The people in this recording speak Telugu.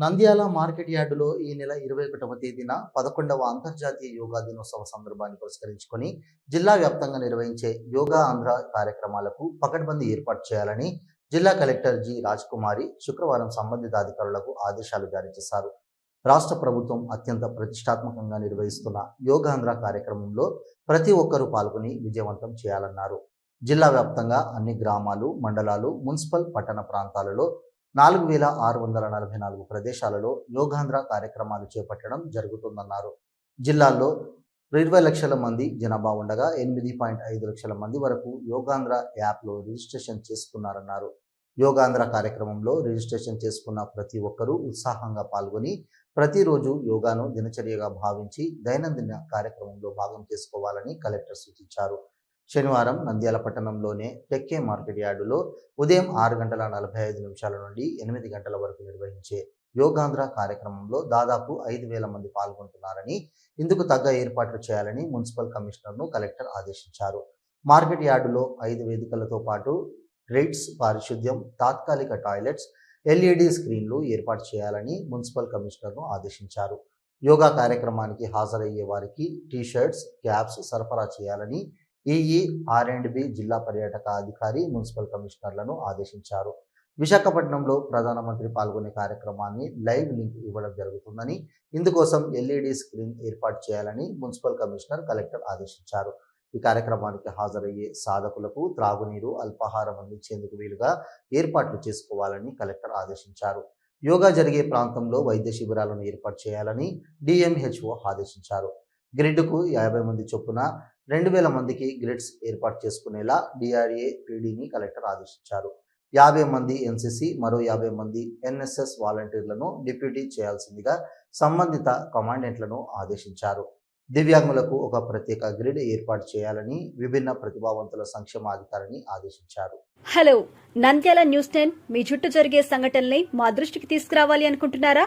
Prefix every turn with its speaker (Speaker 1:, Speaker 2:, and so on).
Speaker 1: నంద్యాల మార్కెట్ యార్డులో ఈ నెల ఇరవై ఒకటవ తేదీన పదకొండవ అంతర్జాతీయ యోగా దినోత్సవ సందర్భాన్ని పురస్కరించుకొని జిల్లా వ్యాప్తంగా నిర్వహించే యోగా ఆంధ్ర కార్యక్రమాలకు పకడ్బందీ ఏర్పాటు చేయాలని జిల్లా కలెక్టర్ జి రాజ్కుమారి శుక్రవారం సంబంధిత అధికారులకు ఆదేశాలు జారీ చేశారు. రాష్ట్ర ప్రభుత్వం అత్యంత ప్రతిష్టాత్మకంగా నిర్వహిస్తున్న యోగాంధ్ర కార్యక్రమంలో ప్రతి ఒక్కరూ పాల్గొని విజయవంతం చేయాలన్నారు. జిల్లా వ్యాప్తంగా అన్ని గ్రామాలు మండలాలు మున్సిపల్ పట్టణ ప్రాంతాలలో నాలుగు వేల ఆరు వందల నలభై నాలుగు ప్రదేశాలలో యోగాంధ్ర కార్యక్రమాలు చేపట్టడం జరుగుతుందన్నారు. జిల్లాల్లో ఇరవై లక్షల మంది జనాభా ఉండగా ఎనిమిది పాయింట్ ఐదు లక్షల మంది వరకు యోగాంధ్ర యాప్లో రిజిస్ట్రేషన్ చేసుకున్నారన్నారు. యోగాంధ్ర కార్యక్రమంలో రిజిస్ట్రేషన్ చేసుకున్న ప్రతి ఒక్కరూ ఉత్సాహంగా పాల్గొని ప్రతిరోజు యోగాను దినచర్యగా భావించి దైనందిన కార్యక్రమంలో భాగం చేసుకోవాలని కలెక్టర్ సూచించారు. శనివారం నంద్యాల పట్టణంలోనే టెక్కే మార్కెట్ యార్డులో ఉదయం ఆరు గంటల నలభై ఐదు నిమిషాల నుండి ఎనిమిది గంటల వరకు నిర్వహించే యోగాంధ్ర కార్యక్రమంలో దాదాపు ఐదు వేల మంది పాల్గొంటున్నారని ఇందుకు తగ్గ ఏర్పాట్లు చేయాలని మున్సిపల్ కమిషనర్ను కలెక్టర్ ఆదేశించారు. మార్కెట్ యార్డులో ఐదు వేదికలతో పాటు రేట్స్ పారిశుద్ధ్యం తాత్కాలిక టాయిలెట్స్ ఎల్ఈడి స్క్రీన్లు ఏర్పాటు చేయాలని మున్సిపల్ కమిషనర్ను ఆదేశించారు. యోగా కార్యక్రమానికి హాజరయ్యే వారికి టీషర్ట్స్ క్యాప్స్ సరఫరా చేయాలని ఈఈ ఆర్ అండ్ బి జిల్లా పర్యాటక అధికారి మున్సిపల్ కమిషనర్లను ఆదేశించారు. విశాఖపట్నంలో ప్రధానమంత్రి పాల్గొనే కార్యక్రమాన్ని లైవ్ లింక్ ఇవ్వడం జరుగుతుందని ఇందుకోసం ఎల్ఈడి స్క్రీన్ ఏర్పాటు చేయాలని మున్సిపల్ కమిషనర్ కలెక్టర్ ఆదేశించారు. ఈ కార్యక్రమానికి హాజరయ్యే సాధకులకు త్రాగునీరు అల్పాహారం అందించేందుకు వీలుగా ఏర్పాట్లు చేసుకోవాలని కలెక్టర్ ఆదేశించారు. యోగా జరిగే ప్రాంతంలో వైద్య శిబిరాలను ఏర్పాటు చేయాలని డిఎంహెచ్ఓ ఆదేశించారు. గ్రిడ్కు యాభై మంది చొప్పున రెండు వేల మందికి గ్రిడ్స్ ఏర్పాటు చేసుకునేలా డిఆర్ఏ పీడీని కలెక్టర్ ఆదేశించారు. యాభై మంది ఎన్సిసి మరో యాభై మంది ఎన్ఎస్ఎస్ వాలంటీర్లను డిప్యూటీ చేయాల్సిందిగా సంబంధిత కమాండెంట్లను ఆదేశించారు. దివ్యాంగులకు ఒక ప్రత్యేక గ్రిడ్ ఏర్పాటు చేయాలని విభిన్న ప్రతిభావంతుల సంక్షేమాధికారిని ఆదేశించారు.
Speaker 2: హలో నంద్యాల న్యూస్ టెన్ మీ చుట్టూ జరిగే సంఘటనల్ని మా దృష్టికి తీసుకురావాలి అనుకుంటున్నారా?